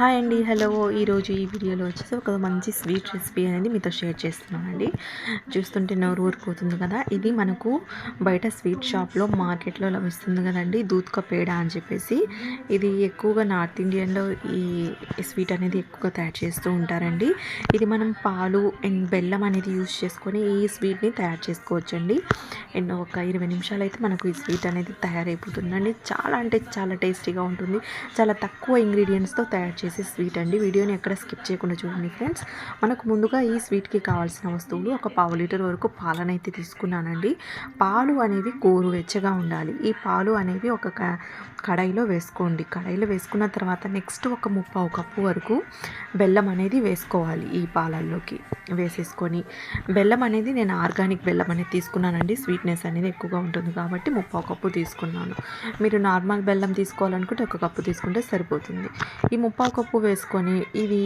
Hi అండి hello. ఈరోజు ఈ వీడియోలో వచ్చేసి ఒక మంచి స్వీట్ రెసిపీ అనేది మీతో షేర్ చేస్తున్నానండి. చూస్తుంటే నోరు ఊరుకుతుంది కదా? ఇది మనకు బయట స్వీట్ షాప్లో మార్కెట్లో లభిస్తుంది కదండి దూత్క కా పేడ అని చెప్పేసి. ఇది ఎక్కువగా నార్త్ ఇండియన్లో ఈ స్వీట్ అనేది ఎక్కువగా తయారు చేస్తూ ఉంటారండి. ఇది మనం పాలు అండ్ బెల్లం అనేది యూస్ చేసుకొని ఈ స్వీట్ని తయారు చేసుకోవచ్చండి. అండ్ ఒక ఇరవై నిమిషాలు అయితే మనకు ఈ స్వీట్ అనేది తయారైపోతుందండి. చాలా అంటే చాలా టేస్టీగా ఉంటుంది. చాలా తక్కువ ఇంగ్రీడియంట్స్తో తయారు చేసే స్వీట్ అండి. వీడియోని ఎక్కడ స్కిప్ చేయకుండా చూడండి ఫ్రెండ్స్. మనకు ముందుగా ఈ స్వీట్కి కావాల్సిన వస్తువులు ఒక పావు లీటర్ వరకు పాలనైతే తీసుకున్నానండి. పాలు అనేవి గోరువెచ్చగా ఉండాలి. ఈ పాలు అనేవి ఒక కడాయిలో వేసుకోండి. కడాయిలో వేసుకున్న తర్వాత నెక్స్ట్ ఒక ముప్పావు కప్పు వరకు బెల్లం అనేది వేసుకోవాలి ఈ పాలల్లోకి. వేసేసుకొని బెల్లం అనేది నేను ఆర్గానిక్ బెల్లం అనేది తీసుకున్నానండి. స్వీట్నెస్ అనేది ఎక్కువగా ఉంటుంది కాబట్టి ముప్పావు కప్పు తీసుకున్నాను. మీరు నార్మల్ బెల్లం తీసుకోవాలనుకుంటే ఒక కప్పు తీసుకుంటే సరిపోతుంది. ఈ ముప్పావు కప్పు వేసుకొని ఇది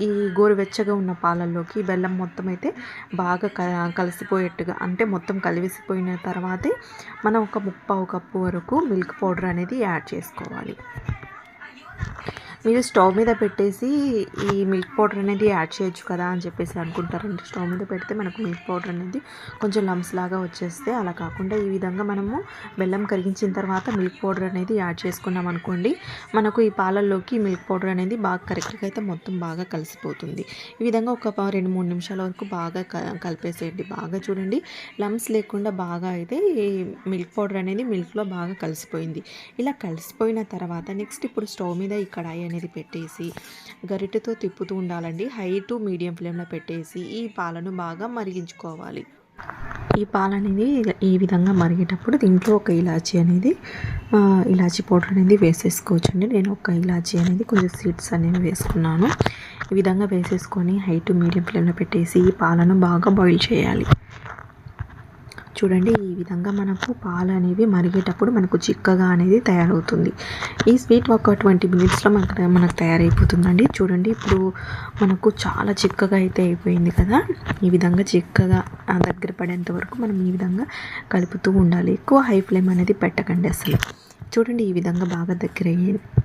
ఈ గోరువెచ్చగా ఉన్న పాలల్లోకి బెల్లం మొత్తం అయితే బాగా క కలిసిపోయేట్టుగా అంటే మొత్తం కలిసిపోయిన తర్వాతే మనం ఒక ముప్పావు కప్పు వరకు మిల్క్ పౌడర్ అనేది యాడ్ చేసుకోవాలి. మీరు స్టవ్ మీద పెట్టేసి ఈ మిల్క్ పౌడర్ అనేది యాడ్ చేయొచ్చు కదా అని చెప్పేసి అనుకుంటారండి. స్టవ్ మీద పెడితే మనకు మిల్క్ పౌడర్ అనేది కొంచెం లమ్స్ లాగా వచ్చేస్తే అలా కాకుండా ఈ విధంగా మనము బెల్లం కరిగించిన తర్వాత మిల్క్ పౌడర్ అనేది యాడ్ చేసుకున్నాం అనుకోండి మనకు ఈ పాలల్లోకి మిల్క్ పౌడర్ అనేది బాగా కరెక్ట్గా అయితే మొత్తం బాగా కలిసిపోతుంది. ఈ విధంగా ఒక రెండు మూడు నిమిషాల వరకు బాగా కలిపేసేయండి. బాగా చూడండి లమ్స్ లేకుండా బాగా అయితే ఈ మిల్క్ పౌడర్ అనేది మిల్క్లో బాగా కలిసిపోయింది. ఇలా కలిసిపోయిన తర్వాత నెక్స్ట్ ఇప్పుడు స్టవ్ మీద ఈ కడాయి అనేది పెట్టేసి గరిటెతో తిప్పుతూ ఉండాలండి. హై టు మీడియం ఫ్లేమ్లో పెట్టేసి ఈ పాలను బాగా మరిగించుకోవాలి. ఈ పాలు అనేది ఈ విధంగా మరిగేటప్పుడు దీంట్లో ఒక ఇలాచీ అనేది ఇలాచీ పౌడర్ అనేది వేసేసుకోవచ్చు అండి నేను ఒక ఇలాచీ అనేది కొంచెం సీడ్స్ అనేవి వేసుకున్నాను. ఈ విధంగా వేసేసుకొని హై టు మీడియం ఫ్లేమ్లో పెట్టేసి ఈ పాలను బాగా బాయిల్ చేయాలి. చూడండి ఈ విధంగా మనకు పాలు అనేవి మరిగేటప్పుడు మనకు చిక్కగా అనేది తయారవుతుంది. ఈ స్వీట్ ఒక ట్వంటీ మినిట్స్లో మనకు మనకు తయారైపోతుందండి. చూడండి ఇప్పుడు మనకు చాలా చిక్కగా అయితే అయిపోయింది కదా. ఈ విధంగా చిక్కగా దగ్గర పడేంత వరకు మనం ఈ విధంగా కలుపుతూ ఉండాలి. ఎక్కువ హై ఫ్లేమ్ అనేది పెట్టకండి అసలు. చూడండి ఈ విధంగా బాగా దగ్గర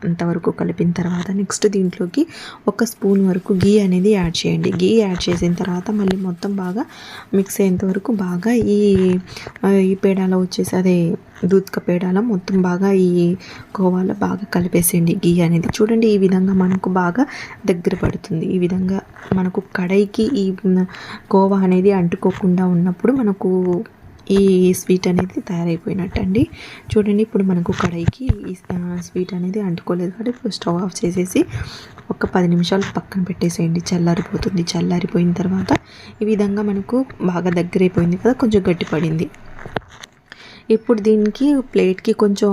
అంతవరకు కలిపిన తర్వాత నెక్స్ట్ దీంట్లోకి ఒక స్పూన్ వరకు గీ అనేది యాడ్ చేయండి. గీ యాడ్ చేసిన తర్వాత మళ్ళీ మొత్తం బాగా మిక్స్ అయ్యేంత వరకు బాగా ఈ ఈ పేడాలో వచ్చేసి అదే దూత్క పేడాలో మొత్తం బాగా ఈ కోవాలో బాగా కలిపేసేయండి గీ అనేది. చూడండి ఈ విధంగా మనకు బాగా దగ్గర పడుతుంది. ఈ విధంగా మనకు కడాయికి ఈ కోవా అనేది అంటుకోకుండా ఉన్నప్పుడు మనకు ఈ స్వీట్ అనేది తయారైపోయినట్టు అండి చూడండి ఇప్పుడు మనకు కడాయికి ఈ స్వీట్ అనేది అంటుకోలేదు కాబట్టి ఇప్పుడు స్టవ్ ఆఫ్ చేసేసి ఒక పది నిమిషాలు పక్కన పెట్టేసేయండి. చల్లారిపోతుంది. చల్లారిపోయిన తర్వాత ఈ విధంగా మనకు బాగా దగ్గరైపోయింది కదా కొంచెం గట్టిపడింది. ఇప్పుడు దీనికి ప్లేట్కి కొంచెం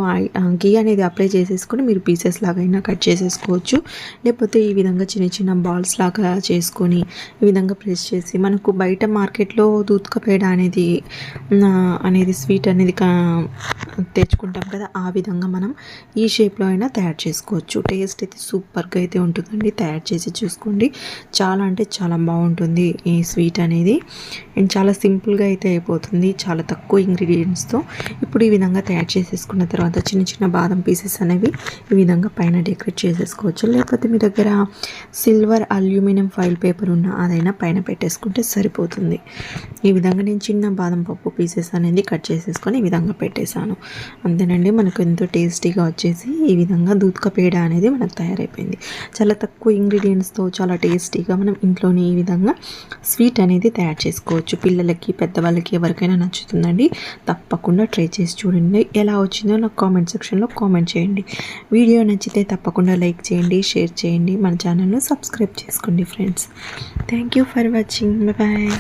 గీ అనేది అప్లై చేసేసుకొని మీరు పీసెస్ లాగైనా కట్ చేసేసుకోవచ్చు. లేకపోతే ఈ విధంగా చిన్న చిన్న బాల్స్ లాగా చేసుకొని ఈ విధంగా ప్రెస్ చేసి మనకు బయట మార్కెట్లో దూత్క పేడ అనేది అనేది స్వీట్ అనేది తెచ్చుకుంటాం కదా ఆ విధంగా మనం ఈ షేప్లో అయినా తయారు చేసుకోవచ్చు. టేస్ట్ అయితే సూపర్గా అయితే ఉంటుందండి. తయారు చేసి చూసుకోండి. చాలా అంటే చాలా బాగుంటుంది ఈ స్వీట్ అనేది. అండ్ చాలా సింపుల్గా అయితే అయిపోతుంది. చాలా తక్కువ ఇంగ్రీడియంట్స్తో ఇప్పుడు ఈ విధంగా తయారు చేసేసుకున్న తర్వాత చిన్న చిన్న బాదం పీసెస్ అనేవి ఈ విధంగా పైన డెకరేట్ చేసేసుకోవచ్చు. లేకపోతే మీ దగ్గర సిల్వర్ అల్యూమినియం ఫైల్ పేపర్ ఉన్న అదైనా పైన పెట్టేసుకుంటే సరిపోతుంది. ఈ విధంగా నేను చిన్న బాదం పప్పు పీసెస్ అనేది కట్ చేసేసుకొని ఈ విధంగా పెట్టేశాను. అంతేనండి మనకు ఎంతో టేస్టీగా వచ్చేసి ఈ విధంగా దూత్క పేడ అనేది మనకు తయారైపోయింది. చాలా తక్కువ ఇంగ్రీడియంట్స్తో చాలా టేస్టీగా మనం ఇంట్లోనే ఈ విధంగా స్వీట్ అనేది తయారు చేసుకోవచ్చు. పిల్లలకి పెద్దవాళ్ళకి ఎవరికైనా నచ్చుతుందండి. తప్పకుండా ట్రై చేసి చూడండి. ఎలా వచ్చిందో నాకు కామెంట్ సెక్షన్లో కామెంట్ చేయండి. వీడియో నచ్చితే తప్పకుండా లైక్ చేయండి షేర్ చేయండి. మన ఛానల్ను సబ్స్క్రైబ్ చేసుకోండి friends thank you for watching bye